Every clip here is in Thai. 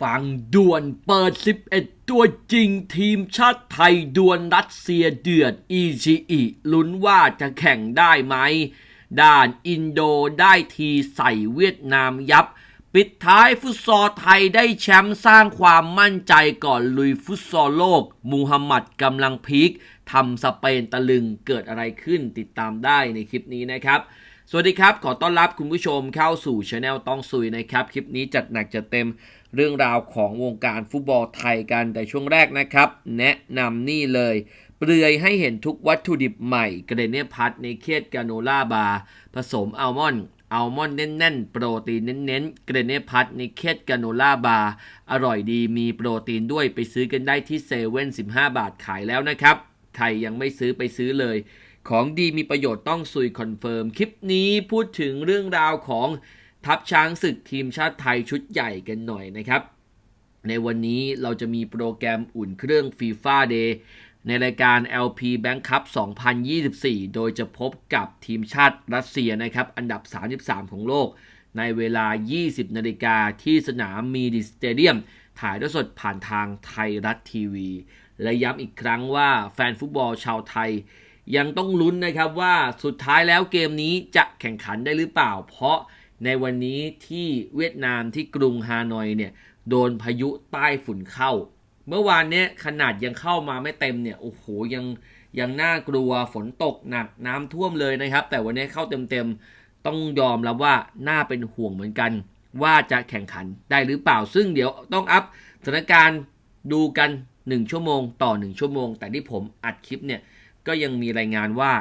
ฟังด่วนเปิด 11 ตัวจริงทีมชาติไทยดวลรัสเซียเดือดอีชีอีลุ้นว่าจะแข่งได้ไหม ด้านอินโดได้ทีใส่เวียดนามยับ ปิดท้ายฟุตซอลไทยได้แชมป์สร้างความมั่นใจก่อนลุยฟุตซอลโลก มูฮัมหมัดกำลังพีคทำสเปนตะลึงเกิดอะไรขึ้นติดตามได้ในคลิปนี้นะครับ สวัสดีครับ ขอต้อนรับคุณผู้ชมเข้าสู่ช anel ต้องซุยนะครับ คลิปนี้จัดหนักจัดเต็มเรื่องราวของวงการฟุตบอลไทยกันแต่ช่วงแรกนะครับ แนะนำนี่เลย เปลือยให้เห็นทุกวัตถุดิบใหม่เกรเนพัทในเคดกาโนล่าบาร์ผสมอัลมอนด์อัลมอนด์แน่นๆ โปรตีนเน้นๆ เกรเนพัทในเคดกาโนล่าบาร์อร่อยดีมีโปรตีนด้วยไปซื้อกันได้ที่เซเว่น15 บาทขายแล้วนะครับ ใครยังไม่ซื้อไปซื้อเลย ของดีมีประโยชน์ต้องซุยคอนเฟิร์ม คลิปนี้พูดถึงเรื่องราวของทัพช้างศึกทีมชาติไทยชุดใหญ่กันหน่อยนะครับ ในวันนี้เราจะมีโปรแกรมอุ่นเครื่อง FIFA Day ในรายการ LP Bank Cup 2024 โดยจะพบกับทีมชาติรัสเซียนะครับ อันดับ 33 ของโลก ในเวลา 20 นาฬิกาที่สนามมีดิสเตเดียม ถ่ายทอดสดผ่านทางไทยรัฐทีวี และย้ำอีกครั้งว่าแฟนฟุตบอลชาวไทย ยังต้องลุ้นนะครับว่าสุดท้ายแล้วเกมนี้จะแข่งขันได้หรือเปล่า เพราะในวันนี้ที่เวียดนามที่กรุงฮานอยเนี่ยโดนพายุใต้ฝุ่นเข้า เมื่อวานเนี้ยขนาดยังเข้ามาไม่เต็มเนี่ยโอ้โหยังยังน่ากลัวฝนตกหนักน้ำท่วมเลยนะครับ แต่วันนี้เข้าเต็มๆต้องยอมรับว่าน่าเป็นห่วงเหมือนกัน ว่าจะแข่งขันได้หรือเปล่า ซึ่งเดี๋ยวต้องอัพสถานการณ์ดูกัน 1 ชั่วโมงต่อ 1 ชั่วโมง แต่ที่ผมอัดคลิปเนี่ย ก็ยังมีรายงานว่า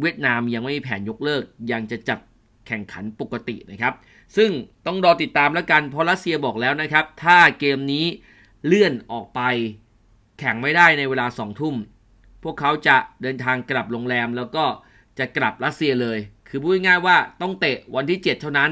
เวียดนามยังไม่มีแผนยกเลิก ยังจะจัดแข่งขันปกตินะครับ ซึ่งต้องรอติดตามแล้วกันเพราะรัสเซียบอกแล้วนะครับ ถ้าเกมนี้เลื่อนออกไปแข่งไม่ได้ในเวลาสองทุ่ม พวกเขาจะเดินทางกลับโรงแรม แล้วก็จะกลับรัสเซียเลย คือพูดง่ายๆว่าต้องเตะวันที่ 7 เท่านั้น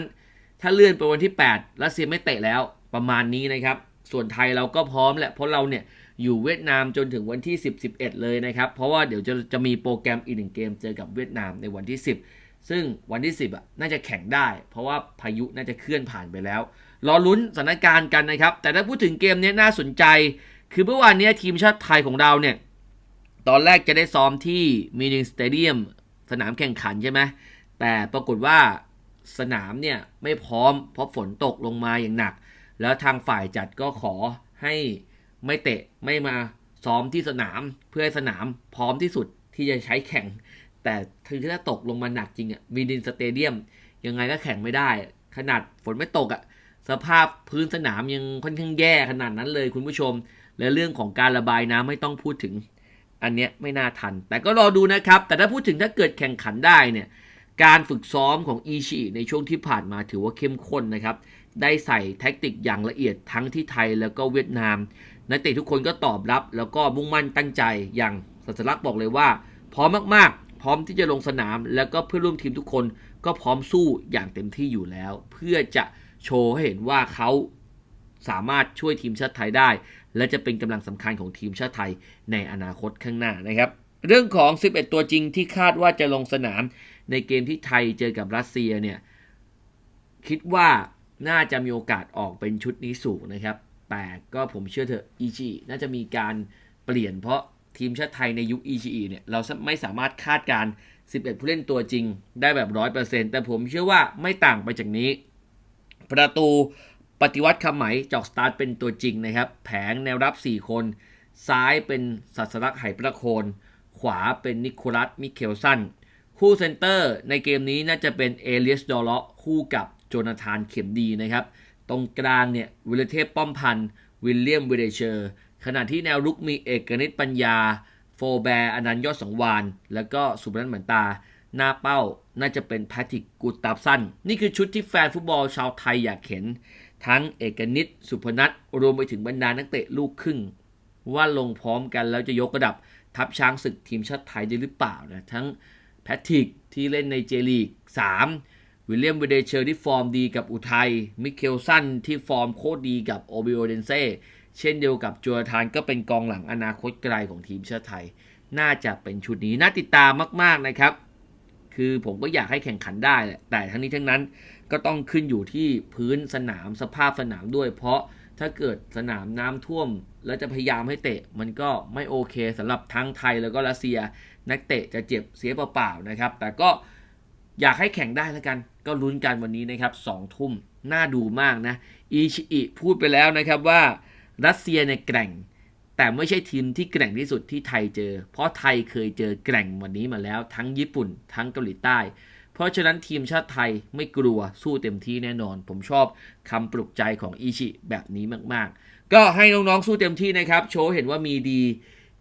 ถ้าเลื่อนไปวันที่ 8 รัสเซียไม่เตะแล้วประมาณนี้นะครับ ส่วนไทยเราก็พร้อมแหละเพราะเราเนี่ย อยู่เวียดนามจนถึงวันที่ 10 11 เลยนะครับ เพราะว่าเดี๋ยวจะจะมีโปรแกรมอีกหนึ่งเกมเจอกับเวียดนามในวันที่ 10 ซึ่งวันที่ 10อะน่าจะแข่งได้ เพราะว่าพายุน่าจะเคลื่อนผ่านไปแล้ว รอลุ้นสถานการณ์กันนะครับ แต่ถ้าพูดถึงเกมนี้น่าสนใจ คือเมื่อวานนี้ทีมชาติไทยของเราเนี่ยตอนแรกจะได้ซ้อมที่มินิสเตเดียมสนามแข่งขันใช่ไหมแต่ปรากฏว่าสนามเนี่ยไม่พร้อมเพราะฝนตกลงมาอย่างหนัก แล้วทางฝ่ายจัดก็ขอให้ ไม่เตะไม่มาซ้อมที่สนามเพื่อให้สนามพร้อมที่สุดที่จะใช้แข่ง แต่ถึงถ้าตกลงมาหนักจริงอะ่ะมินสเตเดียมยังไงก็แข่งไม่ได้ ขนาดฝนไม่ตกอะ่ะสภาพพื้นสนามยังค่อนข้างแย่ขนาดนั้นเลยคุณผู้ชม และเรื่องของการระบายน้ำไม่ต้องพูดถึง อันเนี้ยไม่น่าทัน แต่ก็รอดูนะครับ แต่ถ้าพูดถึงถ้าเกิดแข่งขันได้เนี่ยการฝึกซ้อมของอีชีในช่วงที่ผ่านมาถือว่าเข้มข้นนะครับ ได้ใส่แท็กติกอย่างละเอียดทั้งที่ไทยแล้วก็เวียดนาม นักเตะทุกคนก็ตอบรับ แล้วก็มุ่งมั่นตั้งใจอย่างสัสลักษณ์บอกเลยว่า พร้อมมากๆ พร้อมที่จะลงสนาม แล้วก็เพื่อนร่วมทีมทุกคนก็พร้อมสู้อย่างเต็มที่อยู่แล้ว เพื่อจะโชว์ให้เห็นว่าเขาสามารถช่วยทีมชาติไทยได้ และจะเป็นกำลังสำคัญของทีมชาติไทยในอนาคตข้างหน้านะครับ เรื่องของ 11 ตัวจริงที่คาดว่าจะลงสนามในเกมที่ไทยเจอกับรัสเซียเนี่ยคิดว่าน่าจะมีโอกาสออกเป็นชุดนี้สูงนะครับ แต่ก็ผมเชื่อเถอะอีจีน่าจะมีการเปลี่ยนเพราะทีมชาติไทยในยุค EGE เนี่ยเราไม่สามารถคาดการ 11 ผู้เล่นตัวจริงได้แบบ 100%แต่ผมเชื่อว่าไม่ต่างไปจากนี้ ประตูปฏิวัติคำไหมจอกสตาร์ทเป็นตัวจริงนะครับ แผงแนวรับ 4 คน ซ้ายเป็นสัสลักไหประโคน ขวาเป็นนิโคลัสมิเคลสัน คู่เซนเตอร์ในเกมนี้น่าจะเป็นเอเลียสดอลเลาะคู่กับโจนาธานเข็มดีนะครับ ตรงกลางเนี่ยวิลเทพป้อมพันธ์วิลเลียมวิเดเชอร์ ขณะที่แนวรุกมีเอกนิตปัญญา โฟแบร์อนันต์ยอดสังวาน แล้วก็สุบนันเหมือนตา หน้าเป้าน่าจะเป็นแพทริกกูตาบสันนี่คือชุดที่แฟนฟุตบอลชาวไทยอยากเห็น ทั้งเอกนิตสุพนัทรวมไปถึงบรรดานักเตะลูกครึ่ง ว่าลงพร้อมกันแล้วจะยกระดับทัพช้างศึกทีมชาติไทยได้หรือเปล่านะทั้งแพทริกที่เล่นในเจลีก3 วิลเลียมวิเดเชอร์ที่ฟอร์มดีกับอุทัย มิเคลสันที่ฟอร์มโคตรดีกับโอบิโอเดนเซ่ เช่นเดียวกับจูรธานก็เป็นกองหลังอนาคตไกลของทีมชาติไทย น่าจะเป็นชุดนี้น่าติดตามมาก ๆ นะครับ คือผมก็อยากให้แข่งขันได้แหละ แต่ทั้งนี้ทั้งนั้นก็ต้องขึ้นอยู่ที่พื้นสนามสภาพสนามด้วย เพราะถ้าเกิดสนามน้ำท่วม แล้วจะพยายามให้เตะ มันก็ไม่โอเคสำหรับทั้งไทยแล้วก็รัสเซีย นักเตะจะเจ็บเสียเปล่าๆนะครับ แต่ก็ อยากให้แข่งได้แล้วกัน ก็ลุ้นกันวันนี้นะครับสองทุ่มน่าดูมากนะอีชิอิพูดไปแล้วนะครับว่ารัสเซียเนี่ยแกร่ง แต่ไม่ใช่ทีมที่แกร่งที่สุดที่ไทยเจอ เพราะไทยเคยเจอแกร่งวันนี้มาแล้วทั้งญี่ปุ่น ทั้งเกาหลีใต้ เพราะฉะนั้นทีมชาติไทยไม่กลัวสู้เต็มที่แน่นอน ผมชอบคำปลุกใจของอิชิแบบนี้มากๆ ก็ให้น้องๆสู้เต็มที่นะครับ โชว์เห็นว่ามีดี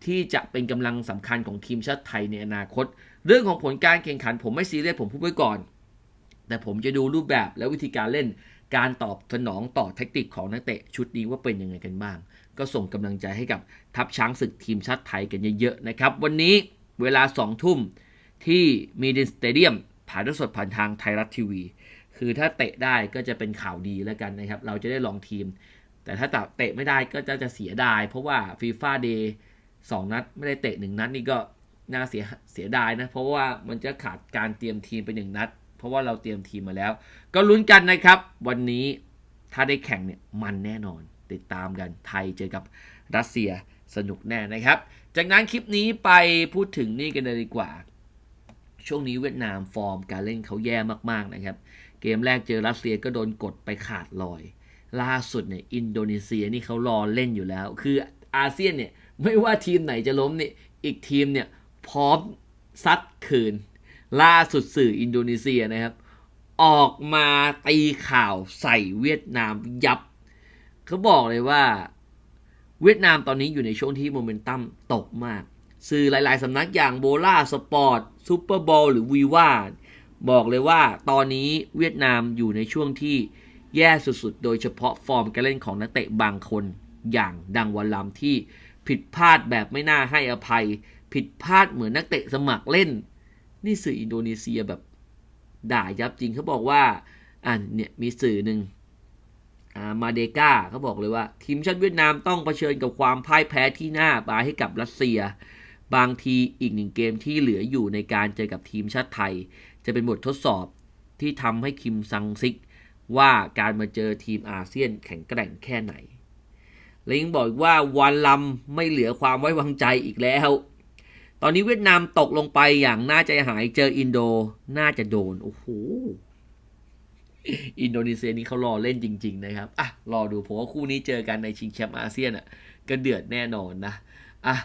ที่จะเป็นกำลังสำคัญของทีมชาติไทยในอนาคต เรื่องของผลการแข่งขันผมไม่ซีเรียสผมพูดไว้ก่อน แต่ผมจะดูรูปแบบและวิธีการเล่น การตอบสนองต่อแทคติกของนักเตะชุดนี้ว่าเป็นยังไงกันบ้าง ก็ส่งกำลังใจให้กับทัพช้างศึกทีมชาติไทยกันเยอะๆนะครับ วันนี้เวลา2ทุ่มที่มีดินสเตเดียมผ่านทอดสดผ่านทางไทยรัฐทีวี คือถ้าเตะได้ก็จะเป็นข่าวดีแล้วกันนะครับ เราจะได้ลองทีม แต่ถ้าเตะไม่ได้ก็จะจะเสียดาย เพราะว่าฟีฟ่าเดย์ สองนัดไม่ได้เตะหนึ่งนัดนี่ก็น่าเสียเสียดายนะ เพราะว่ามันจะขาดการเตรียมทีมไปหนึ่งนัด เพราะว่าเราเตรียมทีมมาแล้ว ก็ลุ้นกันนะครับ วันนี้ถ้าได้แข่งเนี่ยมันแน่นอน ติดตามกันไทยเจอกับรัสเซียสนุกแน่นะครับ จากนั้นคลิปนี้ไปพูดถึงนี่กันเลยดีกว่า ช่วงนี้เวียดนามฟอร์มการเล่นเขาแย่มากๆนะครับ เกมแรกเจอรัสเซียก็โดนกดไปขาดลอย ล่าสุดเนี่ยอินโดนีเซียนี่เขารอเล่นอยู่แล้ว คืออาเซียนเนี่ย ไม่ว่าทีมไหนจะล้มเนี่ยอีกทีมเนี่ยพร้อมซัดคืน ล่าสุดสื่ออินโดนีเซียนะครับ ออกมาตีข่าวใส่เวียดนามยับ เขาบอกเลยว่า เวียดนามตอนนี้อยู่ในช่วงที่โมเมนตัมตกมาก สื่อหลาย ๆ สำนักอย่างโบล่าสปอร์ตซูเปอร์บอลหรือวีว่าบอกเลยว่าตอนนี้เวียดนามอยู่ในช่วงที่แย่สุด ๆ โดยเฉพาะฟอร์มการเล่นของนักเตะบางคนอย่างดังวันลำที่ ผิดพลาดแบบไม่น่าให้อภัย ผิดพลาดเหมือนนักเตะสมัครเล่น นี่สื่ออินโดนีเซียแบบด่ายับจริงเขาบอกว่าอ่าเนี่ยมีสื่อหนึ่งมาเดกาเขาบอกเลยว่า ทีมชาติเวียดนามต้องเผชิญกับความพ่ายแพ้ที่หน่าบายให้กับรัสเซีย บางทีอีกหนึ่งเกมที่เหลืออยู่ในการเจอกับทีมชาติไทย จะเป็นบททดสอบที่ทำให้คิมซังซิก ว่าการมาเจอทีมอาเซียนแข็งแกร่งแค่ไหน และยังบอกว่าวันลำไม่เหลือความไว้วางใจอีกแล้ว ตอนนี้เวียดนามตกลงไปอย่างน่าใจหายเจออินโดน่าจะโดน โอ้โห อินโดนีเซียนี่เขารอเล่นจริง ๆ นะครับ อะ รอดูผมว่าคู่นี้เจอกันในชิงแชมป์อาเซียนอะก็เดือดแน่นอนนะ อะ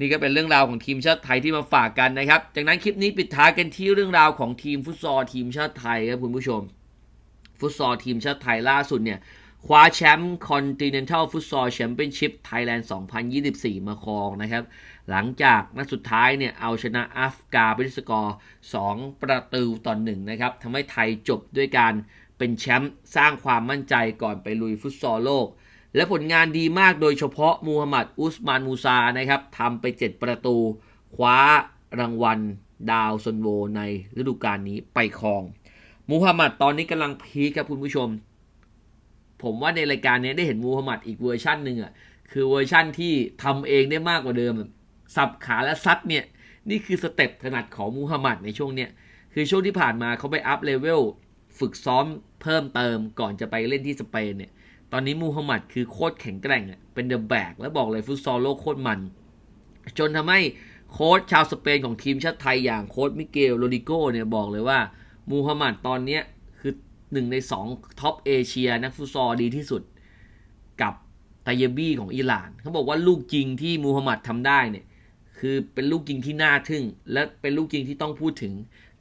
นี่ก็เป็นเรื่องราวของทีมชาติไทยที่มาฝากกันนะครับ จากนั้นคลิปนี้ปิดท้ายกันที่เรื่องราวของทีมฟุตซอลทีมชาติไทยครับคุณผู้ชม ฟุตซอลทีมชาติไทยล่าสุดเนี่ย คว้าแชมป์ Continental Futsal Championship Thailand 2024 มาครองนะครับ หลังจากนัดสุดท้ายเนี่ย เอาชนะอัฟกาเป็นสกอร์ 2 ประตูต่อหนึ่งนะครับทำให้ไทยจบด้วยการเป็นแชมป์สร้างความมั่นใจก่อนไปลุยฟุตซอลโลก และผลงานดีมากโดยเฉพาะมูฮัมหมัดอุสมานมูซานะครับทำไป 7 ประตู คว้ารางวัลดาวซนโวในฤดูกาลนี้ไปครอง มูฮัมหมัดตอนนี้กำลังพีคครับคุณผู้ชม ผมว่าในรายการนี้ได้เห็นมูฮัมหมัดอีกเวอร์ชั่นหนึ่งอะคือเวอร์ชั่นที่ทำเองได้มากกว่าเดิมสับขาและซัดเนี่ยนี่คือสเต็ปถนัดของมูฮัมหมัดในช่วงเนี้ยคือช่วงที่ผ่านมาเขาไปอัพเลเวลฝึกซ้อมเพิ่มเติมก่อนจะไปเล่นที่สเปนเนี่ยตอนนี้มูฮัมหมัดคือโคตรแข็งแกร่งอะเป็นเดอะแบกแล้วบอกเลยฟุตซอลโลกโคตรมัน จนทำให้โค้ชชาวสเปนของทีมชาติไทยอย่างโค้ชมิเกลโรดิโกเนี่ยบอกเลยว่ามูฮัมหมัดตอนเนี้ย หนึ่งในสองท็อปเอเชียนักฟุตซอลดีที่สุดกับไตเยบี้ของอิหร่าน เขาบอกว่าลูกจริงที่มูฮัมหมัดทำได้เนี่ยคือเป็นลูกจริงที่น่าทึ่ง และเป็นลูกจริงที่ต้องพูดถึง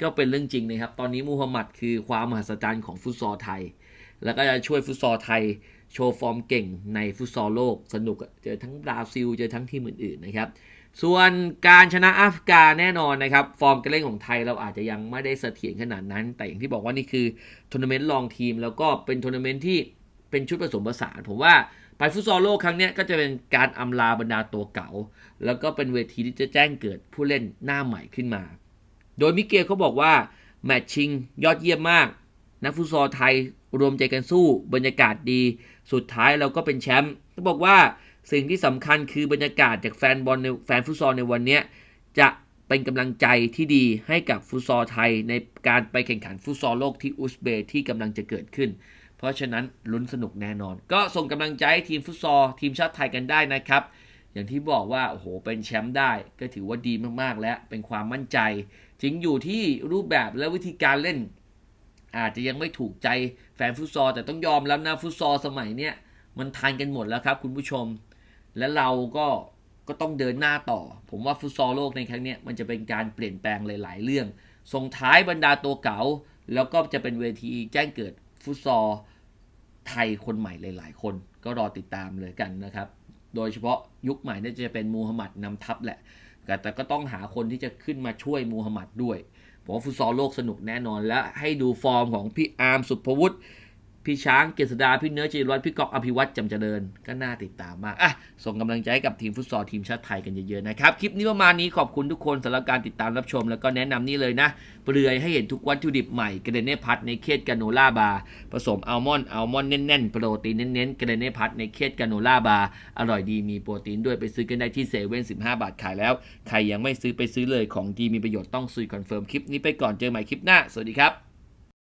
ก็เป็นเรื่องจริงนะครับ ตอนนี้มูฮัมหมัดคือความมหัศจรรย์ของฟุตซอลไทย แล้วก็จะช่วยฟุตซอลไทยโชว์ฟอร์มเก่งในฟุตซอลโลกสนุกเจอทั้งบราซิลเจอทั้งทีมอื่นๆนะครับ ส่วนการชนะอัฟกาแน่นอนนะครับ ฟอร์มการเล่นของไทยเราอาจจะยังไม่ได้เสถียรขนาดนั้น แต่อย่างที่บอกว่านี่คือทัวร์นาเมนต์ลองทีม แล้วก็เป็นทัวร์นาเมนต์ที่เป็นชุดผสมผสาน ผมว่าไปฟุตซอลโลกครั้งนี้ก็จะเป็นการอำลาบรรดาตัวเก่า แล้วก็เป็นเวทีที่จะแจ้งเกิดผู้เล่นหน้าใหม่ขึ้นมา โดยมิเกลเขาบอกว่าแมตช์ชิงยอดเยี่ยมมาก นักฟุตซอลไทยรวมใจกันสู้บรรยากาศดี สุดท้ายเราก็เป็นแชมป์เขาบอกว่า สิ่งที่สำคัญคือบรรยากาศจากแฟนบอลในแฟนฟุตซอลในวันนี้จะเป็นกำลังใจที่ดีให้กับฟุตซอลไทยในการไปแข่งขันฟุตซอลโลกที่อุซเบย์ที่กำลังจะเกิดขึ้น เพราะฉะนั้นลุ้นสนุกแน่นอน ก็ส่งกำลังใจให้ทีมฟุตซอลทีมชาติไทยกันได้นะครับ อย่างที่บอกว่าโอ้โหเป็นแชมป์ได้ก็ถือว่าดีมากๆ แล้วเป็นความมั่นใจถึงอยู่ที่รูปแบบและวิธีการเล่น อาจจะยังไม่ถูกใจแฟนฟุตซอลแต่ต้องยอมแล้วนะฟุตซอลสมัยเนี้ยมันทันกันหมดแล้วครับคุณผู้ชม และเราก็ก็ต้องเดินหน้าต่อ ผมว่าฟุตซอลโลกในครั้งนี้มันจะเป็นการเปลี่ยนแปลงหลาย ๆ เรื่อง ส่งท้ายบรรดาตัวเก๋าแล้วก็จะเป็นเวทีแจ้งเกิดฟุตซอลไทยคนใหม่หลาย ๆ คน ก็รอติดตามเลยกันนะครับ โดยเฉพาะยุคใหม่น่าจะเป็นมูฮัมหมัดนำทัพแหละแต่แต่ก็ต้องหาคนที่จะขึ้นมาช่วยมูฮัมหมัดด้วยผมว่าฟุตซอลโลกสนุกแน่นอนและให้ดูฟอร์มของพี่อาร์มสุภวุฒิ พี่ช้างเกษดา พี่เนื้อจีรวัตรพี่กอกอภิวัตรจำเจริญ ก็น่าติดตามมากอะส่งกำลังใจกับทีมฟุตซอลทีมชาติไทยกันเยอะๆนะครับ คลิปนี้ประมาณนี้ขอบคุณทุกคนสำหรับการติดตามรับชม แล้วก็แนะนำนี่เลยนะ เปลือยให้เห็นทุกวัตถุดิบใหม่กระเดเน่พัทในเคสกาโนล่าบาร์ผสมอัลมอนด์อัลมอนด์แน่นๆ โปรตีนเน้นๆกระเดเน่พัทในเคสกาโนล่าบาร์อร่อยดีมีโปรตีนด้วยไปซื้อกันได้ที่เซเว่นสิบห้าบาทขายแล้วใครยังไม่ซื้อไปซื้อเลยของดีมีประโยชน์ต้องซื้อคอนเฟิร์มคลิปนี้ไปก่อนเจอใหม่คลิปหน้าสวัสดีครับ